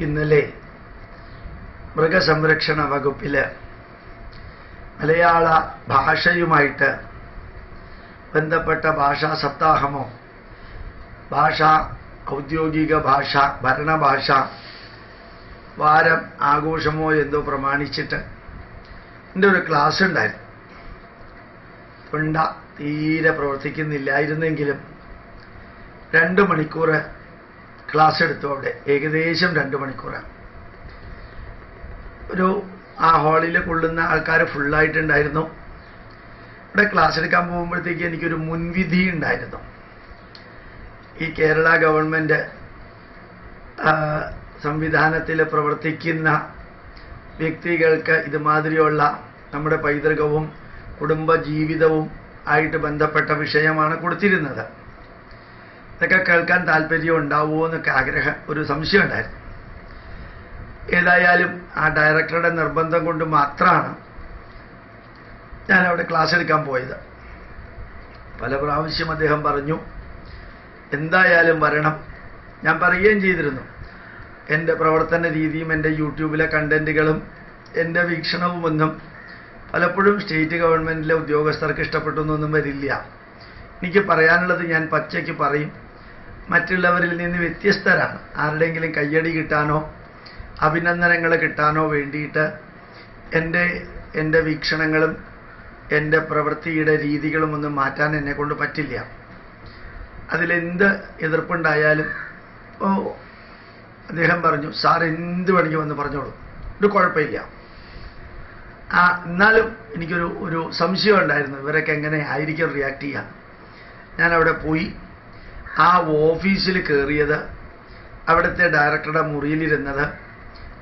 ഇന്നലെ മൃഗസംരക്ഷണ വകുപ്പിൽ മലയാള ഭാഷയുമായിട്ട് ബന്ധപ്പെട്ട ഭാഷാ സപ്താഹമോ ഭാഷ ഔദ്യോഗിക ഭാഷ ഭരണഭാഷ വാരം ആഘോഷമോ എന്തോ പ്രമാണിച്ചിട്ട് എന്റെ ഒരു ക്ലാസ് ഉണ്ടായിരുന്നു. തൊണ്ട തീരെ പ്രവർത്തിക്കുന്നില്ലായിരുന്നെങ്കിലും രണ്ട് മണിക്കൂർ ക്ലാസ് എടുത്തു അവിടെ. ഏകദേശം രണ്ട് മണിക്കൂറാണ് ഒരു ആ ഹാളിൽ കൊള്ളുന്ന ആൾക്കാർ ഫുള്ളായിട്ടുണ്ടായിരുന്നു. ഇവിടെ ക്ലാസ് എടുക്കാൻ പോകുമ്പോഴത്തേക്ക് എനിക്കൊരു മുൻവിധി ഉണ്ടായിരുന്നു. ഈ കേരള ഗവൺമെന്റ് സംവിധാനത്തിൽ പ്രവർത്തിക്കുന്ന വ്യക്തികൾക്ക് ഇതുമാതിരിയുള്ള നമ്മുടെ പൈതൃകവും കുടുംബ ജീവിതവും ആയിട്ട് ബന്ധപ്പെട്ട വിഷയമാണ് കൊടുത്തിരുന്നത്. ഇതൊക്കെ കേൾക്കാൻ താല്പര്യം ഉണ്ടാവുമോ എന്നൊക്കെ ആഗ്രഹം ഒരു സംശയം ഉണ്ടായിരുന്നു. ഏതായാലും ആ ഡയറക്ടറുടെ നിർബന്ധം കൊണ്ട് മാത്രമാണ് ഞാൻ അവിടെ ക്ലാസ് എടുക്കാൻ പോയത്. പല പ്രാവശ്യം അദ്ദേഹം പറഞ്ഞു എന്തായാലും വരണം. ഞാൻ പറയുകയും ചെയ്തിരുന്നു. എന്റെ പ്രവർത്തന രീതിയും എന്റെ യൂട്യൂബിലെ കണ്ടന്റുകളും എന്റെ വീക്ഷണവുമൊന്നും പലപ്പോഴും സ്റ്റേറ്റ് ഗവൺമെന്റിലെ ഉദ്യോഗസ്ഥർക്ക് ഇഷ്ടപ്പെട്ടു എന്നൊന്നും വരില്ല. എനിക്ക് പറയാനുള്ളത് ഞാൻ പച്ചയ്ക്ക് പറയും. മറ്റുള്ളവരിൽ നിന്ന് വ്യത്യസ്തരാണ്. ആരുടെയെങ്കിലും കയ്യടി കിട്ടാനോ അഭിനന്ദനങ്ങൾ കിട്ടാനോ വേണ്ടിയിട്ട് എന്റെ എന്റെ വീക്ഷണങ്ങളും എന്റെ പ്രവൃത്തിയുടെ രീതികളും ഒന്നും മാറ്റാൻ എന്നെ കൊണ്ട് പറ്റില്ല. അതിലെന്ത് എതിർപ്പുണ്ടായാലും ഓ അദ്ദേഹം പറഞ്ഞു സാർ എന്ത് വേണമെങ്കിൽ വന്ന് പറഞ്ഞോളൂ. ഒരു കുഴപ്പമില്ല. ആ എന്നാലും എനിക്കൊരു ഒരു സംശയം ഉണ്ടായിരുന്നു. ഇവരൊക്കെ എങ്ങനെ ആയിരിക്കും റിയാക്ട് ചെയ്യാം ഞാൻ അവിടെ പോയി ആ ഓഫീസിൽ കയറിയത് അവിടുത്തെ ഡയറക്ടറുടെ മുറിയിലിരുന്നത്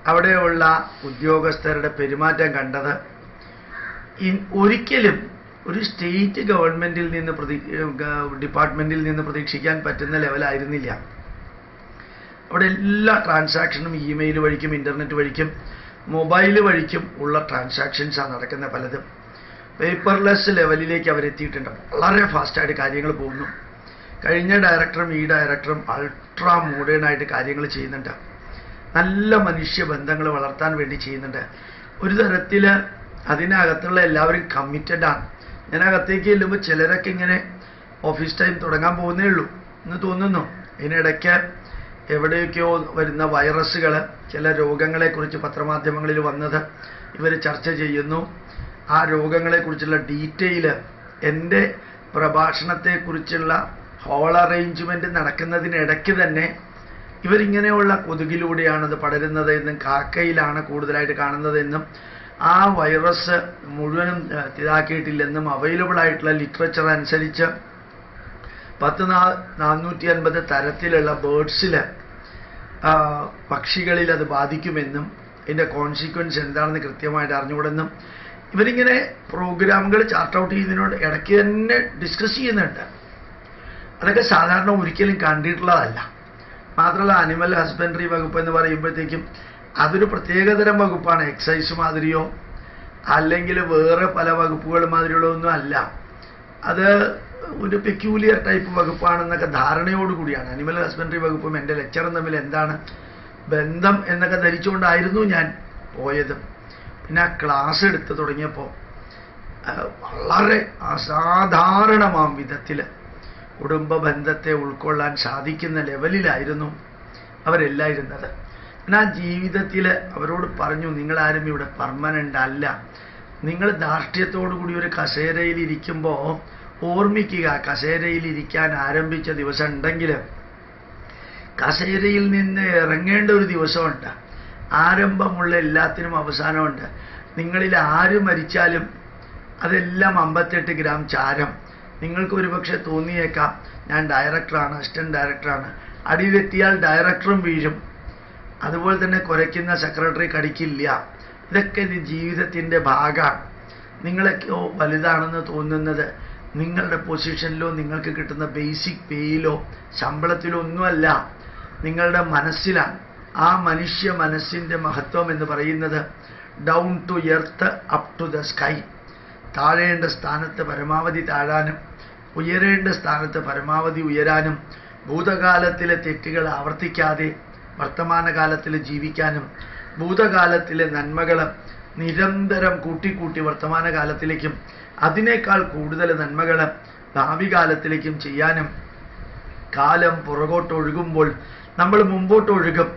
അവിടെയുള്ള ഉദ്യോഗസ്ഥരുടെ പെരുമാറ്റം കണ്ടത് ഒരിക്കലും ഒരു സ്റ്റേറ്റ് ഗവൺമെന്റിൽ നിന്ന് പ്രതി ഡിപ്പാർട്ട്മെന്റിൽ നിന്ന് പ്രതീക്ഷിക്കാൻ പറ്റുന്ന ലെവലായിരുന്നില്ല അവിടെ എല്ലാ ട്രാൻസാക്ഷനും ഇമെയിൽ വഴിക്കും ഇന്റർനെറ്റ് വഴിക്കും മൊബൈൽ വഴിക്കും ഉള്ള ട്രാൻസാക്ഷൻസാണ് നടക്കുന്ന പലതും. പേപ്പർലെസ് ലെവലിലേക്ക് അവരെത്തിയിട്ടുണ്ട്. വളരെ ഫാസ്റ്റായിട്ട് കാര്യങ്ങൾ പോകുന്നു. കഴിഞ്ഞ ഡയറക്ടറും ഈ ഡയറക്ടറും അൾട്രാ മോഡേൺ ആയിട്ട് കാര്യങ്ങൾ ചെയ്യുന്നുണ്ട്. നല്ല മനുഷ്യ ബന്ധങ്ങൾ വളർത്താൻ വേണ്ടി ചെയ്യുന്നുണ്ട്. ഒരു തരത്തിൽ അതിനകത്തുള്ള എല്ലാവരും കമ്മിറ്റഡ് ആണ്. ഞാൻ ചെല്ലുമ്പോൾ ചിലരൊക്കെ ഇങ്ങനെ ഓഫീസ് ടൈം തുടങ്ങാൻ പോകുന്നേ ഉള്ളൂ എന്ന് തോന്നുന്നു. ഇതിനിടയ്ക്ക് എവിടെയൊക്കെയോ വരുന്ന വൈറസുകൾ ചില രോഗങ്ങളെക്കുറിച്ച് പത്രമാധ്യമങ്ങളിൽ വന്നത് ഇവർ ചർച്ച ചെയ്യുന്നു. ആ രോഗങ്ങളെക്കുറിച്ചുള്ള ഡീറ്റെയിൽ എന്റെ പ്രഭാഷണത്തെക്കുറിച്ചുള്ള ഹോൾ അറേഞ്ച്മെന്റ് നടക്കുന്നതിനിടയ്ക്ക് തന്നെ ഇവരിങ്ങനെയുള്ള കൊതുകിലൂടെയാണ് അത് പടരുന്നത് എന്നും കാക്കയിലാണ് കൂടുതലായിട്ട് കാണുന്നതെന്നും ആ വൈറസ് മുഴുവനും ഇതാക്കിയിട്ടില്ലെന്നും അവൈലബിൾ ആയിട്ടുള്ള ലിറ്ററേച്ചർ അനുസരിച്ച് പത്ത് നാ നാനൂറ്റി അൻപത് തരത്തിലുള്ള ബേഡ്സിൽ പക്ഷികളിൽ അത് ബാധിക്കുമെന്നും ഇതിന്റെ കോൺസിക്വൻസ് എന്താണെന്ന് കൃത്യമായിട്ട് അറിഞ്ഞുകൂടെന്നും ഇവരിങ്ങനെ പ്രോഗ്രാമുകൾ ചാർട്ട് ഔട്ട് ചെയ്യുന്നതിനോട് ഇടയ്ക്ക് തന്നെ ഡിസ്കസ് ചെയ്യുന്നുണ്ട്. അതൊക്കെ സാധാരണ ഒരിക്കലും കണ്ടിട്ടുള്ളതല്ല. മാത്രമല്ല അനിമൽ ഹസ്ബൻഡറി വകുപ്പ് എന്ന് പറയുമ്പോഴത്തേക്കും അതൊരു പ്രത്യേകതരം വകുപ്പാണ്. എക്സൈസ് മാതിരിയോ അല്ലെങ്കിൽ വേറെ പല വകുപ്പുകൾ മാതിരിയുള്ള ഒന്നും അല്ല. അത് ഒരു പെക്യൂലിയർ ടൈപ്പ് വകുപ്പാണെന്നൊക്കെ ധാരണയോടുകൂടിയാണ് അനിമൽ ഹസ്ബൻഡറി വകുപ്പും എന്റെ ലെക്ചറും തമ്മിൽ എന്താണ് ബന്ധം എന്നൊക്കെ ധരിച്ചുകൊണ്ടായിരുന്നു ഞാൻ പോയത്. പിന്നെ ആ ക്ലാസ് എടുത്ത് തുടങ്ങിയപ്പോൾ വളരെ അസാധാരണമാം വിധത്തിൽ കുടുംബ ബന്ധത്തെ ഉൾക്കൊള്ളാൻ സാധിക്കുന്ന ലെവലിലായിരുന്നു അവരെല്ലായിരുന്നത്. എന്നാൽ ജീവിതത്തിൽ അവരോട് പറഞ്ഞു നിങ്ങളാരും ഇവിടെ പെർമനന്റ് അല്ല. നിങ്ങൾ ധാർഷ്ട്യത്തോടു കൂടി ഒരു കസേരയിൽ ഇരിക്കുമ്പോൾ ഓർമ്മിക്കുക കസേരയിൽ ഇരിക്കാൻ ആരംഭിച്ച ദിവസം ഉണ്ടെങ്കിൽ കസേരയിൽ നിന്ന് ഇറങ്ങേണ്ട ഒരു ദിവസമുണ്ട്. ആരംഭമുള്ള എല്ലാത്തിനും അവസാനമുണ്ട്. നിങ്ങളിൽ ആര് മരിച്ചാലും അതെല്ലാം അമ്പത്തെട്ട് ഗ്രാം ചാരം. നിങ്ങൾക്ക് ഒരുപക്ഷെ തോന്നിയേക്കാം ഞാൻ ഡയറക്ടറാണ് അസിസ്റ്റന്റ് ഡയറക്ടറാണ് അടിയിലെത്തിയാൽ ഡയറക്ടറും വീഴും. അതുപോലെ തന്നെ കുരയ്ക്കുന്ന സെക്രട്ടറി കടിക്കില്ല. ഇതൊക്കെ ഇത് ജീവിതത്തിന്റെ ഭാഗമാണ്. നിങ്ങളൊക്കെയോ വലുതാണെന്ന് തോന്നുന്നത് നിങ്ങളുടെ പൊസിഷനിലോ നിങ്ങൾക്ക് കിട്ടുന്ന ബേസിക് പേയിലോ ശമ്പളത്തിലോ ഒന്നുമല്ല. നിങ്ങളുടെ മനസ്സിലാണ്. ആ മനുഷ്യ മനസ്സിന്റെ മഹത്വം എന്ന് പറയുന്നത് down to earth up to the sky താഴേണ്ട സ്ഥാനത്ത് പരമാവധി താഴാനും ഉയരേണ്ട സ്ഥാനത്ത് പരമാവധി ഉയരാനും ഭൂതകാലത്തിലെ തെറ്റുകൾ ആവർത്തിക്കാതെ വർത്തമാനകാലത്തിൽ ജീവിക്കാനും ഭൂതകാലത്തിലെ നന്മകൾ നിരന്തരം കൂട്ടിക്കൂട്ടി വർത്തമാനകാലത്തിലേക്കും അതിനേക്കാൾ കൂടുതൽ നന്മകൾ ഭാവി കാലത്തിലേക്കും ചെയ്യാനും കാലം പുറകോട്ടൊഴുകുമ്പോൾ നമ്മൾ മുമ്പോട്ടൊഴുകും.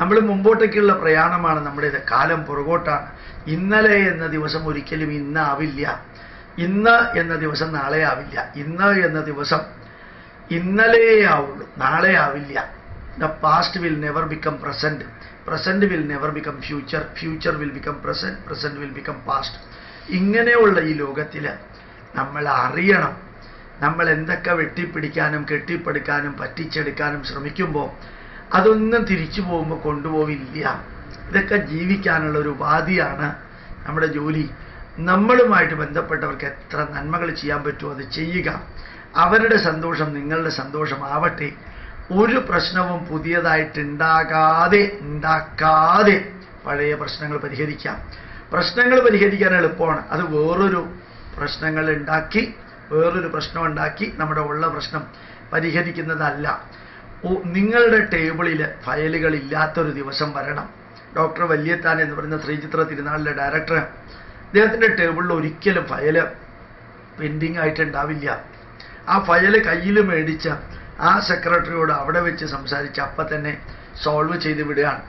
നമ്മൾ മുമ്പോട്ടേക്കുള്ള പ്രയാണമാണ് നമ്മുടേത്. കാലം പുറകോട്ടാണ്. ഇന്നലെ എന്ന ദിവസം ഒരിക്കലും ഇന്നാവില്ല. ഇന്ന് എന്ന ദിവസം നാളെ ആവില്ല ഇന്ന് എന്ന ദിവസം ഇന്നലെയാവുള്ളൂ. നാളെ ആവില്ല the past will never become present present will never become future future will become present present will become past ഇങ്ങനെയുള്ള ഈ ലോകത്തിൽ നമ്മൾ അറിയണം. നമ്മൾ എന്തൊക്കെ വെട്ടിപ്പിടിക്കാനും കെട്ടിപ്പടുക്കാനും പറ്റിച്ചെടുക്കാനും ശ്രമിക്കുമ്പോൾ അതൊന്നും തിരിച്ചു പോകുമ്പോൾ കൊണ്ടുപോവില്ല. ഇതൊക്കെ ജീവിക്കാനുള്ള ഒരു ഉപാധിയാണ് നമ്മുടെ ജോലി. നമ്മളുമായിട്ട് ബന്ധപ്പെട്ടവർക്ക് എത്ര നന്മകൾ ചെയ്യാൻ പറ്റുമോ അത് ചെയ്യുക. അവരുടെ സന്തോഷം നിങ്ങളുടെ സന്തോഷമാവട്ടെ. ഒരു പ്രശ്നവും പുതിയതായിട്ട് ഉണ്ടാകാതെ ഉണ്ടാക്കാതെ പഴയ പ്രശ്നങ്ങൾ പരിഹരിക്കാം. പ്രശ്നങ്ങൾ പരിഹരിക്കാൻ എളുപ്പമാണ്. അത് വേറൊരു പ്രശ്നങ്ങൾ ഉണ്ടാക്കി വേറൊരു പ്രശ്നം ഉണ്ടാക്കി നമ്മുടെ ഉള്ള പ്രശ്നം പരിഹരിക്കുന്നതല്ല. നിങ്ങളുടെ ടേബിളിൽ ഫയലുകൾ ഇല്ലാത്തൊരു ദിവസം വരണം. ഡോക്ടർ വല്യത്താൻ എന്ന് പറയുന്ന ശ്രീചിത്ര തിരുനാളിലെ ഡയറക്ടർ അദ്ദേഹത്തിന്റെ ടേബിളിൽ ഒരിക്കലും ഫയൽ പെൻഡിങ് ആയിട്ടുണ്ടാവില്ല ആ ഫയൽ കയ്യിൽ മേടിച്ച ആ സെക്രട്ടറിയോട് അവിടെ വെച്ച് സംസാരിച്ച് അപ്പം തന്നെ സോൾവ് ചെയ്ത് വിടുകയാണ്.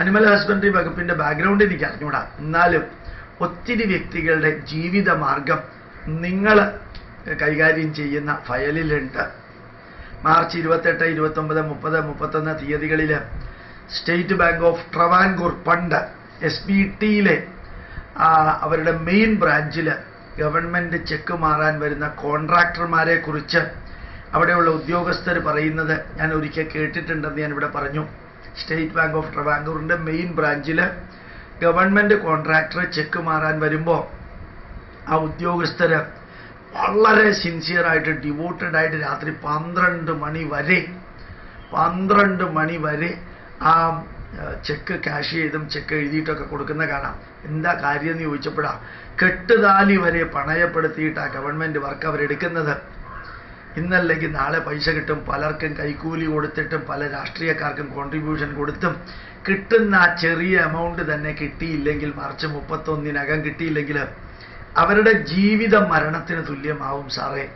അനിമൽ ഹസ്ബൻഡറി വകുപ്പിന്റെ ബാക്ക്ഗ്രൗണ്ട് എനിക്ക് അറിഞ്ഞുകൂടാ എന്നാലും ഒത്തിരി വ്യക്തികളുടെ ജീവിത മാർഗം നിങ്ങൾ കൈകാര്യം ചെയ്യുന്ന ഫയലിലുണ്ട് മാർച്ച് ഇരുപത്തെട്ട് ഇരുപത്തൊമ്പത് മുപ്പത് മുപ്പത്തൊന്ന് തീയതികളിൽ സ്റ്റേറ്റ് ബാങ്ക് ഓഫ് ട്രവാൻകൂർ പണ്ട് എസ് ബി ടിയിലെ അവരുടെ മെയിൻ ബ്രാഞ്ചിൽ ഗവൺമെന്റ് ചെക്ക് മാറാൻ വരുന്ന കോൺട്രാക്ടർമാരെ കുറിച്ച് അവിടെയുള്ള ഉദ്യോഗസ്ഥർ പറയുന്നത് ഞാൻ ഒരിക്കൽ കേട്ടിട്ടുണ്ടെന്ന് ഞാൻ ഇവിടെ പറഞ്ഞു. സ്റ്റേറ്റ് ബാങ്ക് ഓഫ് ട്രവാങ്കൂറിന്റെ മെയിൻ ബ്രാഞ്ചിൽ ഗവൺമെന്റ് കോൺട്രാക്ടർ ചെക്ക് മാറാൻ വരുമ്പോൾ ആ ഉദ്യോഗസ്ഥർ വളരെ സിൻസിയറായിട്ട് ഡിവോട്ടഡ് ആയിട്ട് രാത്രി പന്ത്രണ്ട് മണി വരെ പന്ത്രണ്ട് മണി വരെ ആ ചെക്ക് ക്യാഷ് ചെയ്തും ചെക്ക് എഴുതിയിട്ടൊക്കെ കൊടുക്കുന്ന കാണാം. എന്താ കാര്യം എന്ന് ചോദിച്ചപ്പോഴാ കെട്ടുതാലി വരെ പണയപ്പെടുത്തിയിട്ടാ ഗവൺമെന്റ് വർക്ക് അവരെടുക്കുന്നത് ഇന്നല്ലെങ്കിൽ നാളെ പൈസ കിട്ടും പലർക്കും കൈക്കൂലി കൊടുത്തിട്ടും പല രാഷ്ട്രീയക്കാർക്കും കോൺട്രിബ്യൂഷൻ കൊടുത്തും. കിട്ടുന്ന ആ ചെറിയ എമൗണ്ട് തന്നെ കിട്ടിയില്ലെങ്കിൽ മാർച്ച് മുപ്പത്തൊന്നിനകം കിട്ടിയില്ലെങ്കിൽ അവരുടെ ജീവിത മരണത്തിന് തുല്യമാവും സാറേ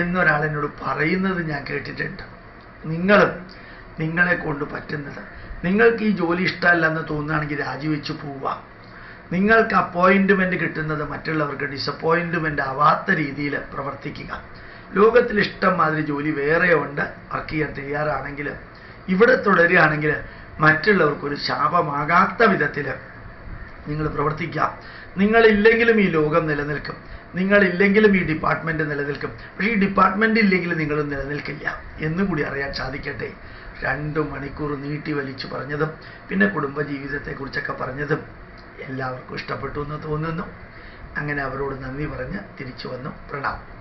എന്നൊരാൾ എന്നോട് പറയുന്നത് ഞാൻ കേട്ടിട്ടുണ്ട്. നിങ്ങളും നിങ്ങളെ കൊണ്ട് പറ്റുന്നത്. നിങ്ങൾക്ക് ഈ ജോലി ഇഷ്ടമല്ലെന്ന് തോന്നുകയാണെങ്കിൽ രാജിവെച്ച് പോവുക. നിങ്ങൾക്ക് അപ്പോയിന്റ്മെന്റ് കിട്ടുന്നത് മറ്റുള്ളവർക്ക് ഡിസപ്പോയിന്റ്മെന്റ് ആവാത്ത രീതിയിൽ പ്രവർത്തിക്കുക. ലോകത്തിൽ ഇഷ്ടം മാതിരി ജോലി വേറെ ഉണ്ട്. വർക്ക് ചെയ്യാൻ തയ്യാറാണെങ്കിൽ ഇവിടെ തുടരുകയാണെങ്കിൽ മറ്റുള്ളവർക്കൊരു ശാപമാകാത്ത വിധത്തിൽ നിങ്ങൾ പ്രവർത്തിക്കുക. നിങ്ങളില്ലെങ്കിലും ഈ ലോകം നിലനിൽക്കും. നിങ്ങളില്ലെങ്കിലും ഈ ഡിപ്പാർട്ട്മെന്റ് നിലനിൽക്കും. പക്ഷേ ഈ ഡിപ്പാർട്ട്മെന്റ് ഇല്ലെങ്കിൽ നിങ്ങൾ നിലനിൽക്കില്ല. എന്നുകൂടി അറിയാൻ സാധിക്കട്ടെ. രണ്ട് മണിക്കൂർ നീട്ടി വലിച്ചു പറഞ്ഞതും പിന്നെ കുടുംബജീവിതത്തെക്കുറിച്ചൊക്കെ പറഞ്ഞതും എല്ലാവർക്കും ഇഷ്ടപ്പെട്ടു എന്ന് തോന്നുന്നു. അങ്ങനെ അവരോട് നന്ദി പറഞ്ഞ് തിരിച്ചു വന്നു. പ്രണാം.